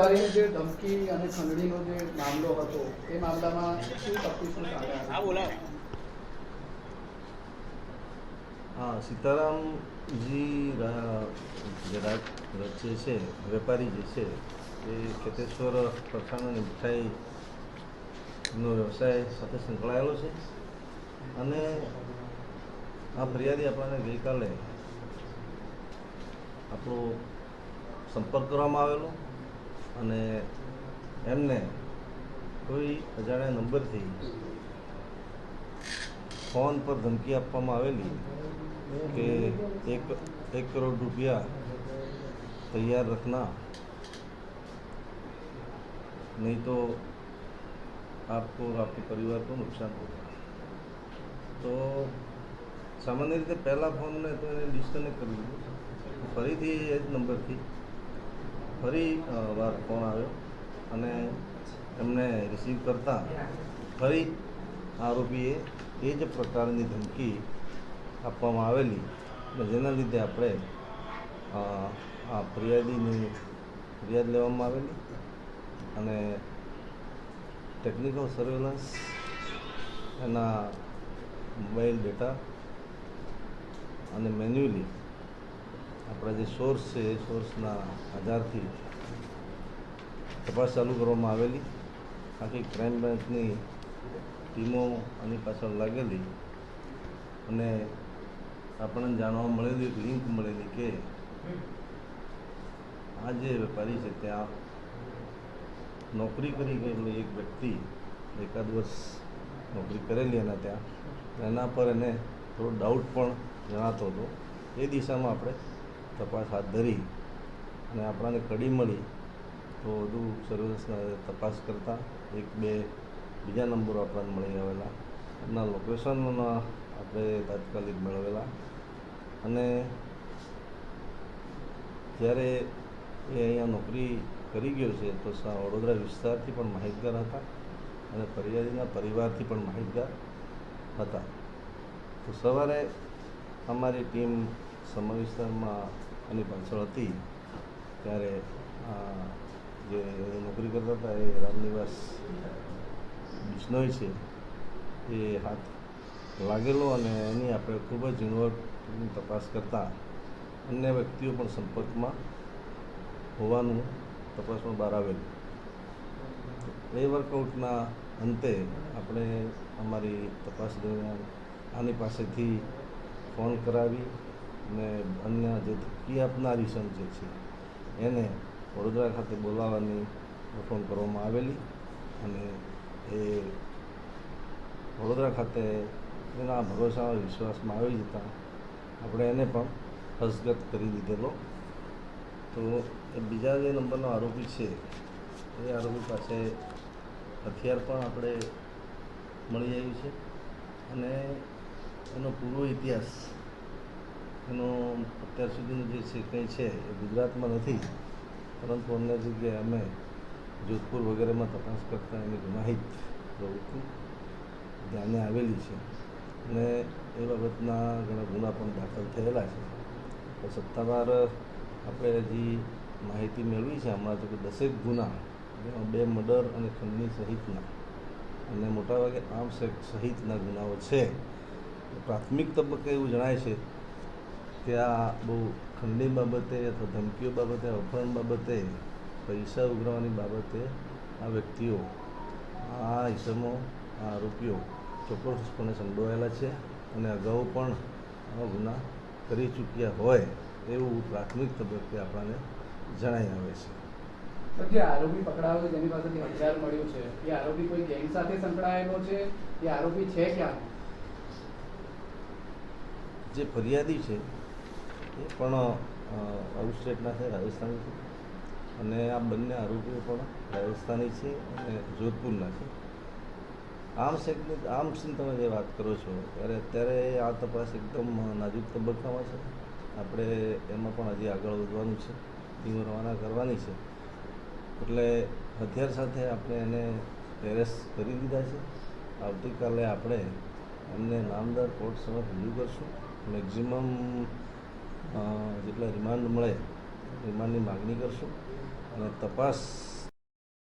વેપારીની જે ધમકી અને ખંડણીનો જે મામલો હતો એ મામલામાં શું તકલીફો સામે? હા સીતારામજી જે જે છે વેપારી જે છે એ ચેતેશ્વર ફરસાણ અને મીઠાઈનો વ્યવસાય સાથે સંકળાયેલો છે. અને આ ફરિયાદી આપણને ગઈકાલે આપણો સંપર્ક કરવામાં આવેલો. અને એમને કોઈ અજાણ્યા નંબરથી ફોન પર ધમકી આપવામાં આવેલી કે એક એક કરોડ रुपया तैयार रखना नहीं तो आपको और आपके परिवार को नुकसान होगा તો સામાન્ય રીતે પહેલા ફોનને તો એને ડિસ્કનેક્ટ કરી દીધું ફરીથી એ જ નંબરથી ફરી વાર ફોન આવ્યો અને એમને રિસીવ કરતાં ફરી આરોપીએ એ જ પ્રકારની ધમકી આપવામાં આવેલી જેના લીધે આપણે આ ફરિયાદીની ફરિયાદ લેવામાં આવેલી અને ટેકનિકલ સર્વેલન્સ એના મોબાઈલ ડેટા અને મેન્યુઅલી આપણા જે સોર્સ છે, એ સોર્સના આધારથી તપાસ ચાલુ કરવામાં આવેલી. આખી ક્રાઇમ બ્રાન્ચની ટીમો આની પાછળ લાગેલી અને આપણને જાણવા મળેલી, એક લિંક મળેલી કે આ જે વેપારી છે, ત્યાં નોકરી કરી ગયેલો એક વ્યક્તિ એકાદ વર્ષ નોકરી કરેલી એના ત્યાં. એના પર એને થોડો ડાઉટ પણ જણાતો હતો. એ દિશામાં આપણે તપાસ હાથ ધરી અને આપણાને કડી મળી તો વધુ સર્વિસ તપાસ કરતાં એક બે બીજા નંબરો આપણને મળી આવેલા. એમના લોકેશનના આપણે તાત્કાલિક મેળવેલા. અને જ્યારે એ અહીંયા નોકરી કરી ગયો છે તો વડોદરા વિસ્તારથી પણ માહિતગાર હતા અને ફરિયાદીના પરિવારથી પણ માહિતગાર હતા. તો સવારે અમારી ટીમ સમા વિસ્તારમાં આની પાછળ હતી, ત્યારે જે નોકરી કરતા હતા, એ રામનિવાસ બિશ્નોય છે, એ હાથ લાગેલો અને એની આપણે ખૂબ જ ઝીણવટની તપાસ કરતાં અન્ય વ્યક્તિઓ પણ સંપર્કમાં હોવાનું તપાસમાં બહાર આવેલું. એ વર્કઆઉટના અંતે આપણે અમારી તપાસ દરમિયાન આની પાસેથી ફોન કરાવી અને અન્ય જે ધમકી આપનારી સંઘ જે છે, એને વડોદરા ખાતે બોલાવવાની ફોન કરવામાં આવેલી અને એ વડોદરા ખાતે એના ભરોસા વિશ્વાસમાં આવી જતાં આપણે એને પણ હસ્તગત કરી દીધેલો. તો એ બીજા જે નંબરનો આરોપી છે, એ આરોપી પાસે હથિયાર પણ આપણે મળી આવ્યું છે અને એનો પૂરો ઇતિહાસ એનો અત્યાર સુધીનું જે છે કંઈ છે એ ગુજરાતમાં નથી. પરંતુ અન્ય જગ્યાએ અમે જોધપુર વગેરેમાં તપાસ કરતાં એની ગુનાહિત પ્રવૃત્તિ ધ્યાને આવેલી છે. અને એ બાબતના ઘણા ગુના પણ દાખલ થયેલા છે. તો સત્તાવાર આપણે હજી માહિતી મેળવી છે હમણાં તો કે દસેક ગુના, જેમાં બે મર્ડર અને ખંડની સહિતના, અને મોટાભાગે આર્મ્સ એક્ટ સહિતના ગુનાઓ છે. પ્રાથમિક તબક્કે એવું જણાય છે કે આ બહુ ખંડી બાબતે અથવા ધમકીઓ બાબતે અપહરણ બાબતે પૈસા ઉઘરાવવાની બાબતે આ વ્યક્તિઓ આ ઇસમો આ આરોપીઓ ચોક્કસપણે સંડોવાયેલા છે અને અગાઉ પણ આવા ગુના કરી ચૂક્યા હોય એવું પ્રાથમિક તબક્કે આપણને જણાઈ આવે છે. જે આરોપી પકડાયો છે જેની પાસેથી હથિયાર મળ્યું છે એ આરોપી કોઈ ગેંગ સાથે સંકળાયેલો છે? એ આરોપી છે ક્યાં? જે ફરિયાદી છે એ પણ આઉટ સ્ટેટના છે, રાજસ્થાની છે. અને આ બંને આરોપીઓ પણ રાજસ્થાની છે અને જોધપુરના છે. આર્મ્સ એક્ટની આર્મ્સની તમે જે વાત કરો છો, ત્યારે અત્યારે આ તપાસ એકદમ નાજુક તબક્કામાં છે. આપણે એમાં પણ હજી આગળ વધવાનું છે. ટીમો રવાના કરવાની છે. એટલે હથિયાર સાથે આપણે એને એરેસ્ટ કરી દીધા છે. આવતીકાલે આપણે એમને નામદાર કોર્ટ સમક્ષ રજૂ કરશું. મેક્ઝિમમ જેટલા રિમાન્ડ મળે રિમાન્ડની માગણી કરશું અને તપાસ